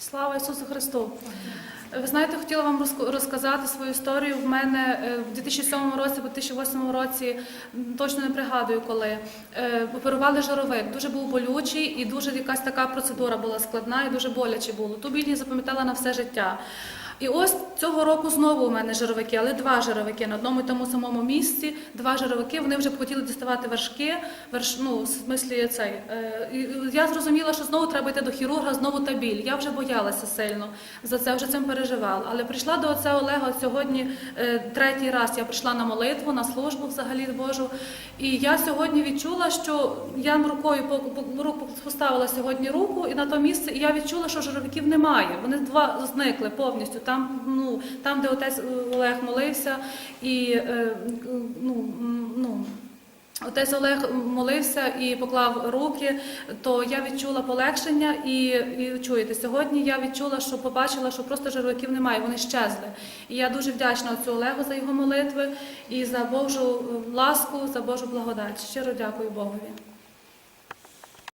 Слава Ісусу Христу! Ви знаєте, хотіла вам розказати свою історію. В мене е, в 2007 році, в 2008 році, точно не пригадую коли, е, оперували жировик. Дуже був болючий і дуже якась така процедура була складна і дуже боляче було. Ту біль запам'ятала на все життя. І ось цього року знову у мене жировики, але два жировики на одному і тому самому місці. Два жировики. Вони вже хотіли діставати вершки. Верш, ну, в смислі цей. Е, і я зрозуміла, що знову треба йти до хірурга, знову та біль. Я вже боялася сильно за це, вже цим переживала. Але прийшла до отця Олега сьогодні е, третій раз. Я прийшла на молитву, на службу взагалі Божу. І я сьогодні відчула, що я рукою по- по- поставила сьогодні руку і на то місце, і я відчула, що жировиків немає. Вони два зникли повністю. Там, ну, там де отець е, Олег молився, і е, ну, ну, Отець Олег молився і поклав руки, то я відчула полегшення і, і чуєте, сьогодні я відчула, що побачила, що просто жировиків немає, вони щезли. І я дуже вдячна отцю Олегу за його молитви і за Божу е, ласку, за Божу благодать. Щиро дякую Богові.